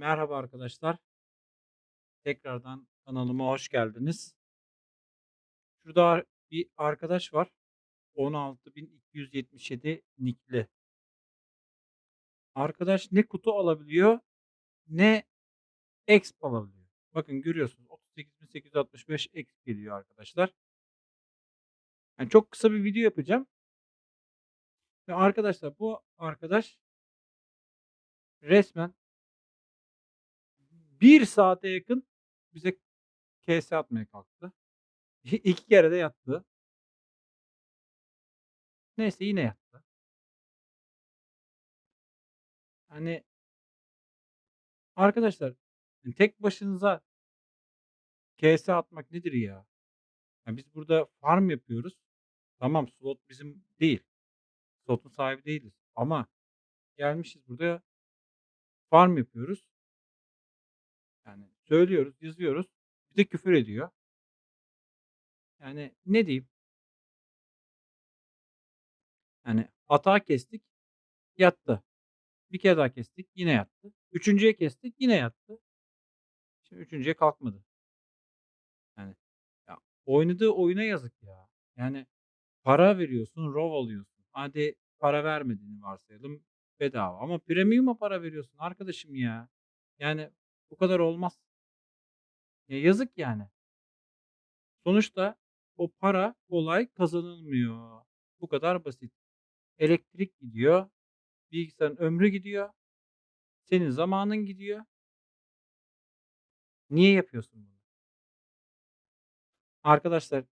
Merhaba arkadaşlar. Tekrardan kanalıma hoş geldiniz. Şurada bir arkadaş var. 16.277 nickli. Arkadaş ne kutu alabiliyor ne exp alabiliyor. Bakın görüyorsunuz 38.865 exp geliyor arkadaşlar. Yani çok kısa bir video yapacağım. Ve arkadaşlar bu arkadaş resmen bir saate yakın bize KS atmaya kalktı. İki kere de yattı. Neyse yine yattı. Hani arkadaşlar hani tek başınıza KS atmak nedir ya? Ya biz burada farm yapıyoruz. Tamam slot bizim değil. Slotun sahibi değiliz. Ama gelmişiz burada farm yapıyoruz. Söylüyoruz, yazıyoruz. Bir de küfür ediyor. Yani ne diyeyim? Yani hata kestik, yattı. Bir kere daha kestik, yine yattı. Üçüncüye kestik, yine yattı. Şimdi üçüncüye kalkmadı. Yani ya oynadığı oyuna yazık ya. Yani para veriyorsun, RAW alıyorsun. Hadi para vermediğini varsayalım bedava ama premium'a para veriyorsun arkadaşım ya. Yani bu kadar olmaz. Ya yazık yani. Sonuçta o para kolay kazanılmıyor. Bu kadar basit. Elektrik gidiyor, bilgisayarın ömrü gidiyor, senin zamanın gidiyor. Niye yapıyorsun bunu? Arkadaşlar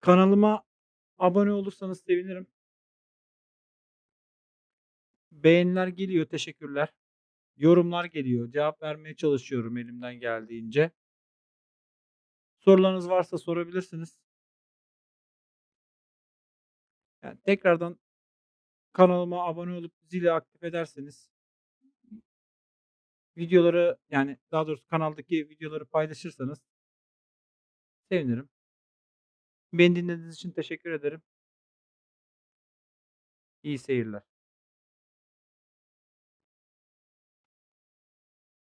kanalıma abone olursanız sevinirim. Beğeniler geliyor, teşekkürler. Yorumlar geliyor, cevap vermeye çalışıyorum elimden geldiğince. Sorularınız varsa sorabilirsiniz. Yani tekrardan kanalıma abone olup zili aktif ederseniz videoları yani daha doğrusu kanaldaki videoları paylaşırsanız sevinirim. Beni dinlediğiniz için teşekkür ederim. İyi seyirler.